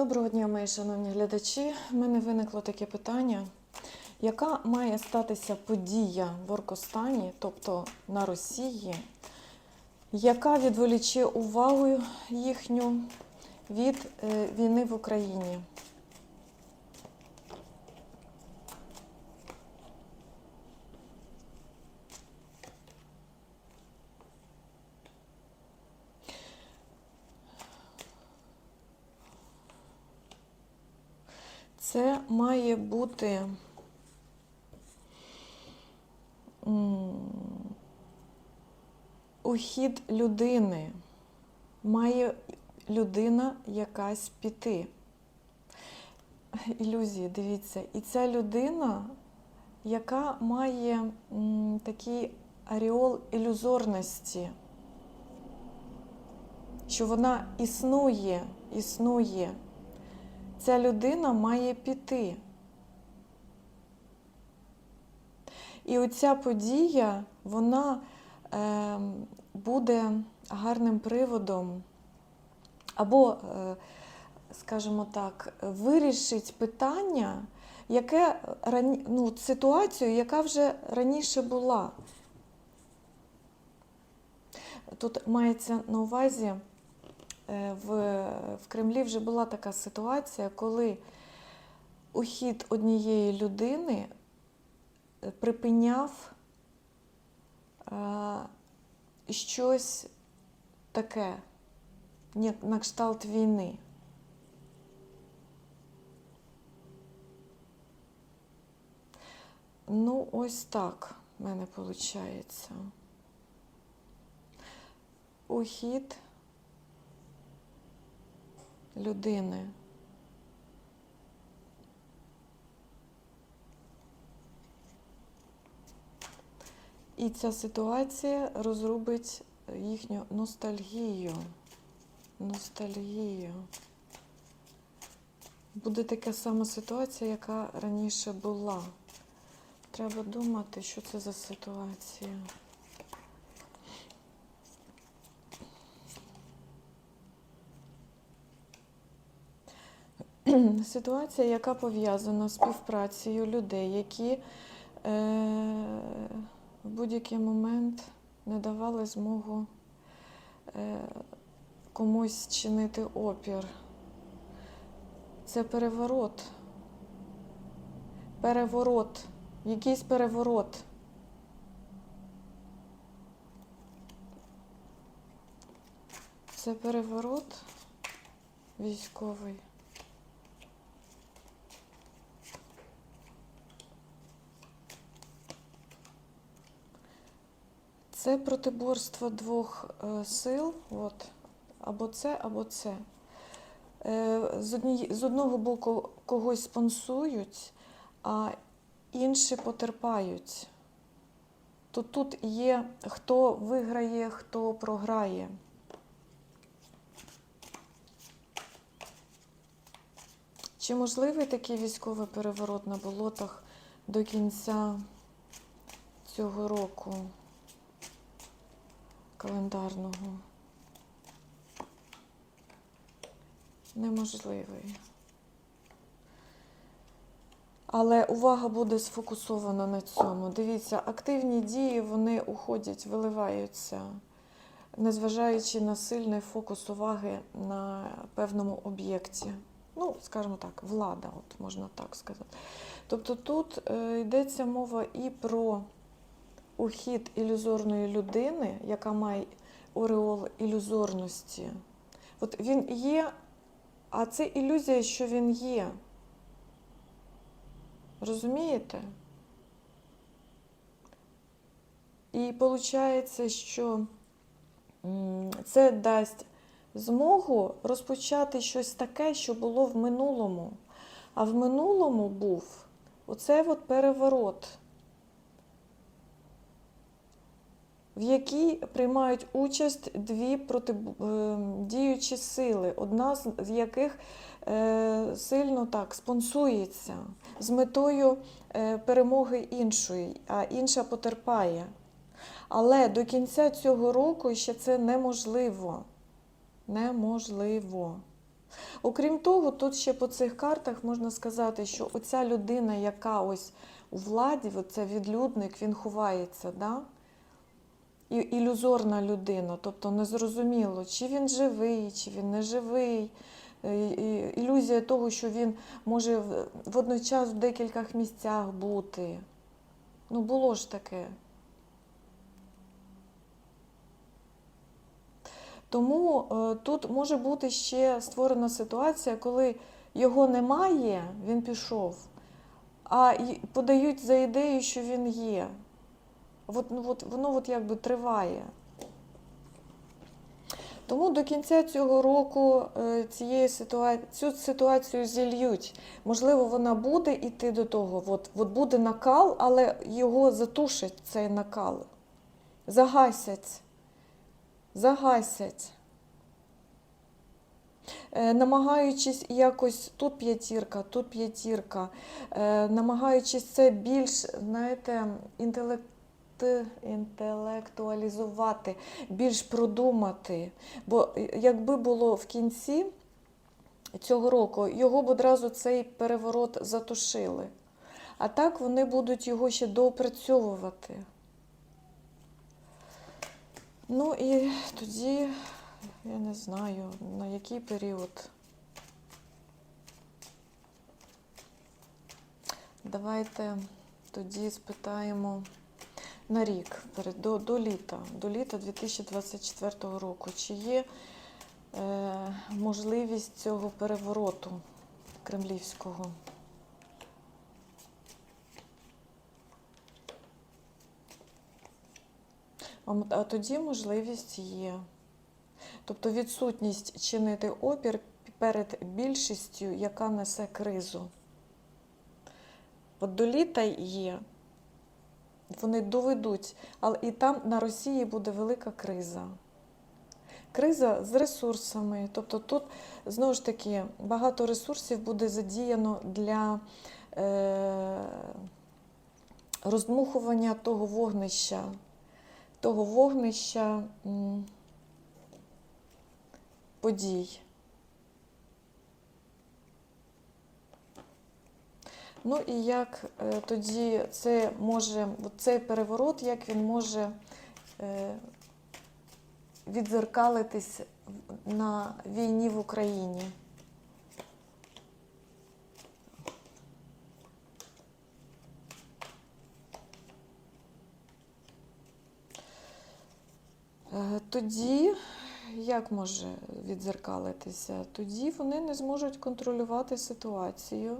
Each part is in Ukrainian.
Доброго дня, мої шановні глядачі. У мене виникло таке питання. Яка має статися подія в Оркостані, тобто на Росії, яка відволіче увагу їхню від е, війни в Україні? Це має бути ухід людини. Має людина якась піти. Ілюзії, дивіться. І ця людина, яка має такий аріол ілюзорності, що вона існує, існує ця людина має піти. І оця подія, вона е, буде гарним приводом, або, е, скажімо так, вирішить питання, яке ну, ситуацію, яка вже раніше була. Тут мається на увазі. Е, в, в Кремлі вже була така ситуація, коли ухід однієї людини е, припиняв а, щось таке, на кшталт війни. Ну, ось так в мене виходить. Ухід людини. І ця ситуація розрубить їхню ностальгію. Ностальгію. Буде така сама ситуація, яка раніше була. Треба думати, що це за ситуація. Ситуація, яка пов'язана з співпрацею людей, які е, в будь-який момент не давали змогу е, комусь чинити опір. Це переворот. Переворот. Якийсь переворот. Це переворот військовий. Це протиборство двох е, сил, от, або це, або це. Е, з, одні, з одного боку когось спонсують, а інші потерпають. То тут є хто виграє, хто програє. Чи можливий такий військовий переворот на болотах до кінця цього року? Календарного. Неможливий. Але увага буде сфокусована на цьому. Дивіться, активні дії вони уходять, виливаються, незважаючи на сильний фокус уваги на певному об'єкті. Ну, скажімо так, влада, от можна так сказати. Тобто тут е, йдеться мова і про ухід ілюзорної людини, яка має ореол ілюзорності. От він є, а це ілюзія, що він є. Розумієте? І виходить, що це дасть змогу розпочати щось таке, що було в минулому. А в минулому був оцей от переворот. В якій приймають участь дві протидіючі сили, одна з яких е, сильно так спонсується з метою е, перемоги іншої, а інша потерпає. Але до кінця цього року ще це неможливо. Неможливо. Окрім того, тут ще по цих картах можна сказати, що оця людина, яка ось у владі, оце відлюдник, він ховається, да? Ілюзорна людина, тобто незрозуміло, чи він живий, чи він не живий. Е, Ілюзія того, що він може водночас в декількох місцях бути. Ну, було ж таке. Тому е, тут може бути ще створена ситуація, коли його немає, він пішов, а подають за ідею, що він є. От, ну, от, воно от якби триває. Тому до кінця цього року е, цієї ситуа... цю ситуацію зільють. Можливо, вона буде йти до того. От, от буде накал, але його затушить цей накал. Загасять. Загасять. Е, Намагаючись якось тут п'ятірка, тут п'ятірка, е, намагаючись це більш, знаєте, інтелект, інтелектуалізувати, більш продумати. Бо е, якби було в кінці цього року, його б одразу цей переворот затушили. А так вони будуть його ще доопрацьовувати. Ну і тоді я не знаю, на який період. Давайте тоді спитаємо на рік, до, до літа, до літа 2024 року. Чи є е, можливість цього перевороту кремлівського? А тоді можливість є. Тобто відсутність чинити опір перед більшістю, яка несе кризу. От до літа є. Вони доведуть, але і там на Росії буде велика криза. Криза з ресурсами. Тобто тут знову ж таки багато ресурсів буде задіяно для е, роздмухування того вогнища, того вогнища подій. Ну і як е, тоді це може, цей переворот, як він може е, відзеркалитись на війні в Україні? Е, Тоді, як може відзеркалитися? Тоді вони не зможуть контролювати ситуацію.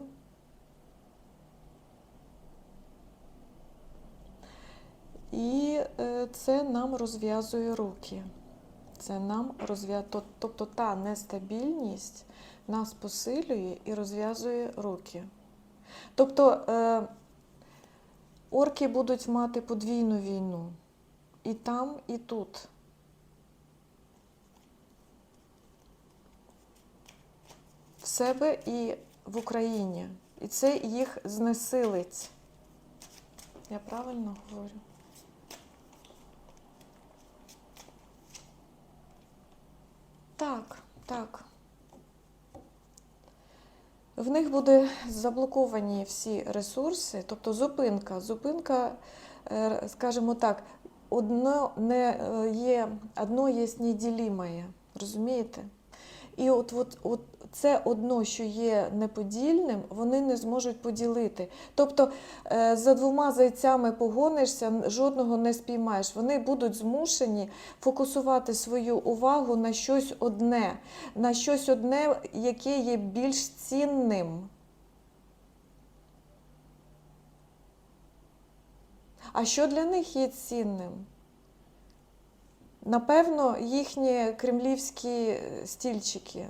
І е, це нам розв'язує руки. Це нам розв'язує, тобто та нестабільність нас посилює і розв'язує руки. Тобто е, орки будуть мати подвійну війну і там, і тут. В себе і в Україні. І це їх знесилить. Я правильно говорю? Так, так. В них буде заблоковані всі ресурси, тобто зупинка. Зупинка, е, скажімо так, одно не е, є, одно є неділімає, розумієте? І от, от, от це одно, що є неподільним, вони не зможуть поділити. Тобто е, за двома зайцями погонишся, жодного не спіймаєш. Вони будуть змушені фокусувати свою увагу на щось одне, на щось одне, яке є більш цінним. А що для них є цінним? Напевно, їхні кремлівські стільчики.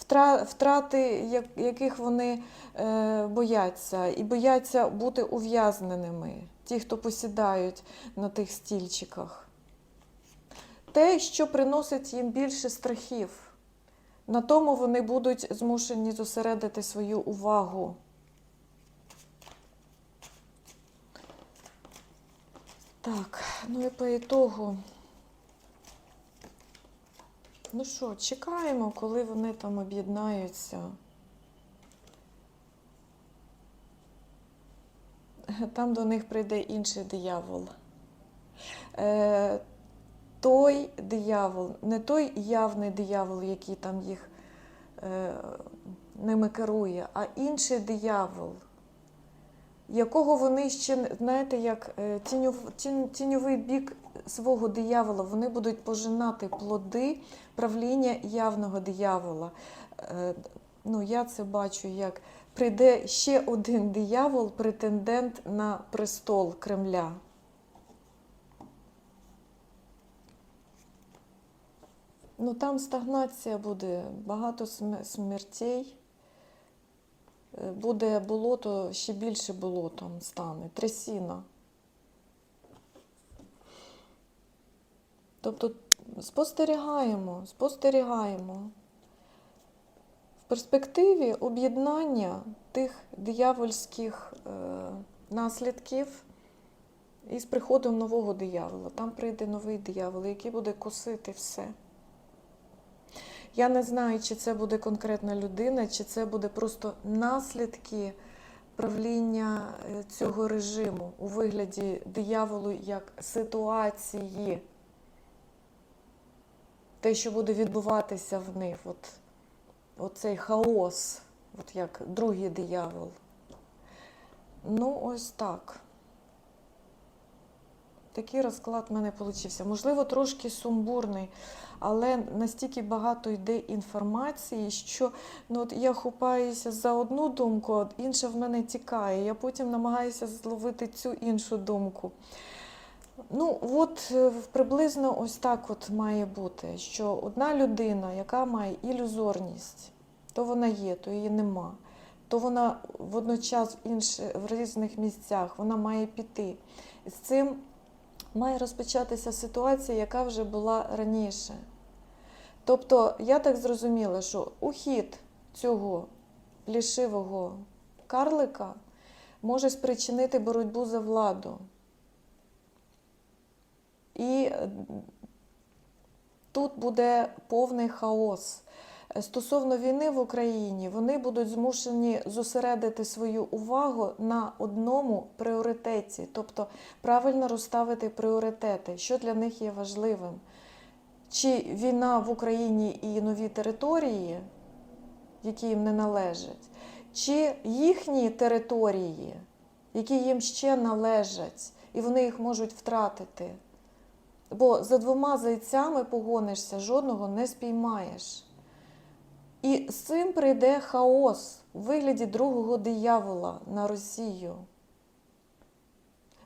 Втра- Втрати, яких вони е, бояться, і бояться бути ув'язненими, ті, хто посідають на тих стільчиках. Те, що приносить їм більше страхів, на тому вони будуть змушені зосередити свою увагу. Так, ну і по ітогу. Ну що, чекаємо, коли вони там об'єднаються. Там до них прийде інший диявол. Е, той диявол, не той явний диявол, який там їх е, ними керує, а інший диявол, якого вони ще, знаєте, як е, тіньов, тінь, тіньовий бік свого диявола, вони будуть пожинати плоди правління явного диявола. Е, ну, я це бачу як прийде ще один диявол, претендент на престол Кремля. Ну там стагнація буде, багато смертей. Буде болото, ще більше болотом стане, трясіна. Тобто спостерігаємо, спостерігаємо. В перспективі об'єднання тих диявольських е, наслідків із приходом нового диявола. Там прийде новий диявол, який буде косити все. Я не знаю, чи це буде конкретна людина, чи це буде просто наслідки правління е, цього режиму у вигляді дияволу як ситуації. Те, що буде відбуватися в них, от, оцей хаос, от як другий диявол. Ну, ось так. Такий розклад в мене вийшов. Можливо, трошки сумбурний, але настільки багато йде інформації, що ну, от я хапаюся за одну думку, а інша в мене тікає. Я потім намагаюся зловити цю іншу думку. Ну, от е, приблизно ось так от має бути, що одна людина, яка має ілюзорність, то вона є, то її нема. То вона водночас в інші, в різних місцях вона має піти. З цим має розпочатися ситуація, яка вже була раніше. Тобто, я так зрозуміла, що ухід цього плішивого карлика може спричинити боротьбу за владу. І тут буде повний хаос. Стосовно війни в Україні, вони будуть змушені зосередити свою увагу на одному пріоритеті, тобто правильно розставити пріоритети, що для них є важливим. Чи війна в Україні і нові території, які їм не належать, чи їхні території, які їм ще належать, і вони їх можуть втратити. Бо за двома зайцями погонишся, жодного не спіймаєш. І з цим прийде хаос у вигляді другого диявола на Росію.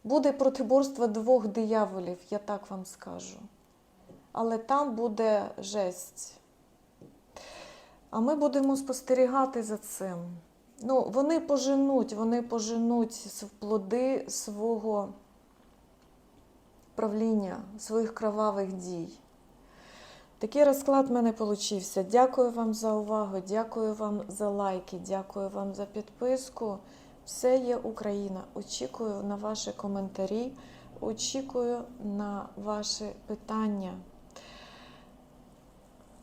Буде протиборство двох дияволів, я так вам скажу. Але там буде жесть. А ми будемо спостерігати за цим. Ну, вони поженуть, вони поженуть плоди свого правління, своїх кровавих дій. Такий розклад в мене получився. Дякую вам за увагу, дякую вам за лайки, дякую вам за підписку. Все є Україна. Очікую на ваші коментарі, очікую на ваші питання.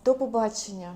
До побачення!